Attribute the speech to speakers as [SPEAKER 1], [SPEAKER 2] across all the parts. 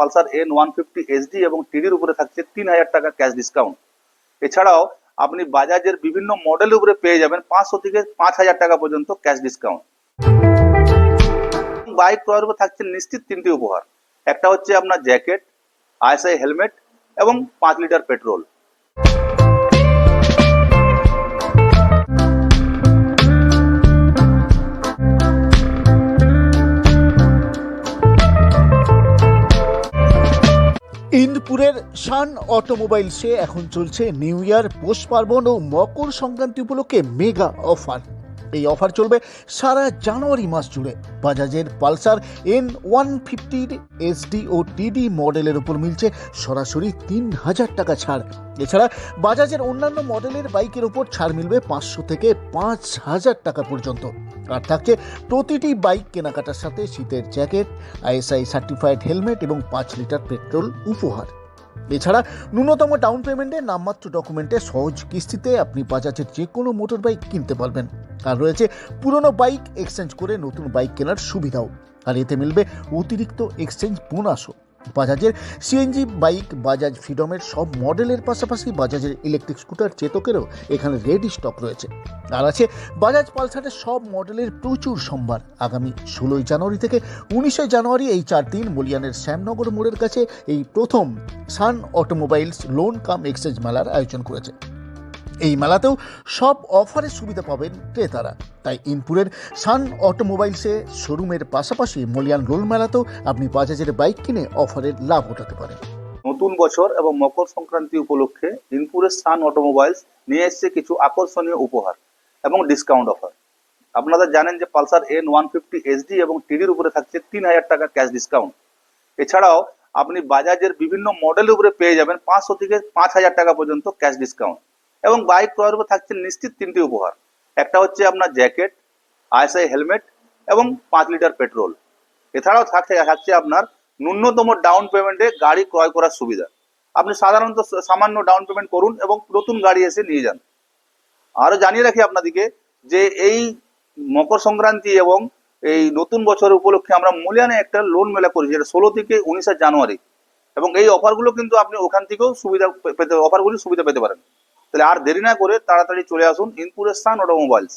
[SPEAKER 1] Pulsar N one fifty SD এবং টিডির উপরে থাকছে তিন হাজার টাকা ক্যাশ ডিসকাউন্ট এছাড়াও আপনি বাজাজের বিভিন্ন মডেলের উপরে পেয়ে যাবেন পাঁচশো থেকে পাঁচ হাজার টাকা পর্যন্ত ক্যাশ ডিসকাউন্ট বাইক ক্রয়ের উপর থাকছে নিশ্চিত তিনটি উপহার। একটা হচ্ছে আপনার জ্যাকেট আইএসআই হেলমেট এবং পাঁচ লিটার পেট্রোল
[SPEAKER 2] শান অটোমোবাইলসে এখন চলছে নিউ ইয়ার, পৌষ পার্বণ ও মকর সংক্রান্তি উপলক্ষে মেগা অফার। এই অফার চলবে সারা জানুয়ারি মাস জুড়ে। বাজাজের পালসার এন ওয়ান ফিফটির এসডি ও টিডি মডেলের উপর মিলছে সরাসরি তিন হাজার টাকা ছাড়। এছাড়া বাজাজের অন্যান্য মডেলের বাইকের উপর ছাড় মিলবে পাঁচশো থেকে পাঁচ হাজার টাকা পর্যন্ত। আর থাকছে প্রতিটি বাইক কেনাকাটার সাথে শীতের জ্যাকেট, আইএসআই সার্টিফাইড হেলমেট এবং পাঁচ লিটার পেট্রোল উপহার। এছাড়া ন্যূনতম ডাউন পেমেন্টে নামমাত্র ডকুমেন্টে সহজ কিস্তিতে আপনি বাজাজের যে কোনো মোটর বাইক কিনতে পারবেন। আর রয়েছে পুরনো বাইক এক্সচেঞ্জ করে নতুন বাইক কেনার সুবিধাও। আর এতে মিলবে অতিরিক্ত এক্সচেঞ্জ বোনাসও বাজাজের সিএনজি বাইক, বাজাজ ফ্রিডমের সব মডেলের পাশাপাশি বাজাজের ইলেকট্রিক স্কুটার, চেতকেরও এখানে রেডি স্টক রয়েছে। আর আছে বাজাজ পালসারের সব মডেলের প্রচুর সম্ভার। আগামী ষোলোই জানুয়ারি থেকে উনিশে জানুয়ারি এই চার দিন মলিয়ানের শ্যামনগর মোড়ের কাছে এই প্রথম Sun Automobiles loan cum exchange মেলার আয়োজন করেছে। এই মেলাতেও সব অফারের সুবিধা পাবেন ক্রেতারা। তাই ইনপুরের সান অটোমোবাইলসে শোরুমের পাশাপাশি মলিয়ান রোল মেলাতেও আপনি বাজাজের বাইক কিনে অফারের লাভ ওঠাতে পারেন।
[SPEAKER 1] নতুন বছর এবং মকর সংক্রান্তি উপলক্ষে ইনপুরের সান অটোমোবাইলস নিয়ে এসেছে কিছু আকর্ষণীয় উপহার এবং ডিসকাউন্ট অফার। আপনারা জানেন যে Pulsar N one fifty SD এবং টিডির উপরে থাকছে তিন হাজার টাকা ক্যাশ ডিসকাউন্ট। এছাড়াও আপনি বাজাজের বিভিন্ন মডেলের উপরে পেয়ে যাবেন পাঁচশো থেকে পাঁচ হাজার টাকা পর্যন্ত ক্যাশ ডিসকাউন্ট। এবং বাইক ক্রয়ের উপর থাকছে নিশ্চিত তিনটি উপহার। একটা হচ্ছে আপনার জ্যাকেট, আইএসআই হেলমেট এবং পাঁচ লিটার পেট্রোল। এছাড়াও থাকছে থাকছে আপনার ন্যূনতম ডাউন পেমেন্টে গাড়ি ক্রয় করার সুবিধা। আপনি সাধারণত সামান্য ডাউন পেমেন্ট করুন এবং নতুন গাড়ি এসে নিয়ে যান। আরও জানিয়ে রাখি আপনাদেরকে যে এই মকর সংক্রান্তি এবং এই নতুন বছর উপলক্ষে আমরা মূল্যায়নে একটা লোন মেলা করেছি, যেটা ষোলো থেকে উনিশে জানুয়ারি। এবং এই অফারগুলো কিন্তু আপনি ওখান থেকেও সুবিধা পেতে অফারগুলি সুবিধা পেতে পারেন। তাহলে আর দেরি না করে তাড়াতাড়ি চলে আসুন ইনপুরের সান অটোমোবাইলস।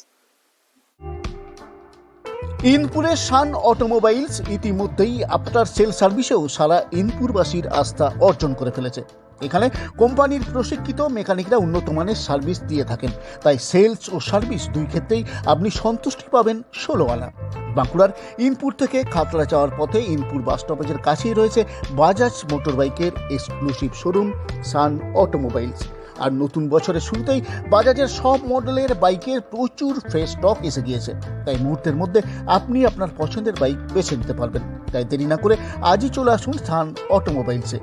[SPEAKER 2] ইনপুরের সান অটোমোবাইলস ইতিমধ্যেই আফটার সেল সার্ভিসেও সারা ইনপুরবাসীর আস্থা অর্জন করে ফেলেছে। এখানে কোম্পানির প্রশিক্ষিত মেকানিকরা উন্নত মানের সার্ভিস দিয়ে থাকেন। তাই সেলস ও সার্ভিস দুই ক্ষেত্রেই আপনি সন্তুষ্টি পাবেন ষোলো আনা বাঁকুড়ার ইনপুর থেকে খাতড়া যাওয়ার পথে ইনপুর বাস স্টপেজের কাছেই রয়েছে বাজাজ মোটর বাইকের এক্সক্লুসিভ শোরুম সান অটোমোবাইলস। আর নতুন বছরের শুরুতেই বাজাজের সব মডেলের বাইকের প্রচুর ফ্রেশ স্টক এসে গিয়েছে। তাই মুহূর্তের মধ্যে আপনি আপনার পছন্দের বাইক বেছে নিতে পারবেন। তাই দেরি না করে আজই চলে আসুন স্থান অটোমোবাইলসে।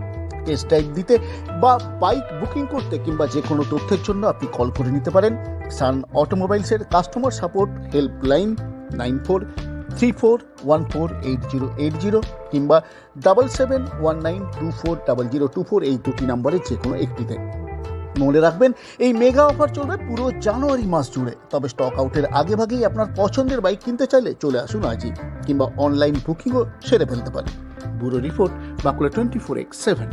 [SPEAKER 2] টেস্ট ড্রাইভ দিতে বা বাইক বুকিং করতে কিংবা যে কোনো তথ্যের জন্য আপনি কল করে নিতে পারেন Sun অটোমোবাইলসের customer support helpline nine four three four one four eight zero eight zero কিংবা double seven one nine two four double zero two four এই দুটি নাম্বারে যে কোনো একটিতে। মনে রাখবেন, এই মেগা অফার চলবে পুরো জানুয়ারি মাস জুড়ে। তবে স্টক আউটের আগে ভাগেই আপনার পছন্দের বাইক কিনতে চাইলে চলে আসুন আজই, কিংবা অনলাইন বুকিংও সেরে ফেলতে পারেন। Bureau report Bankura twenty four X seven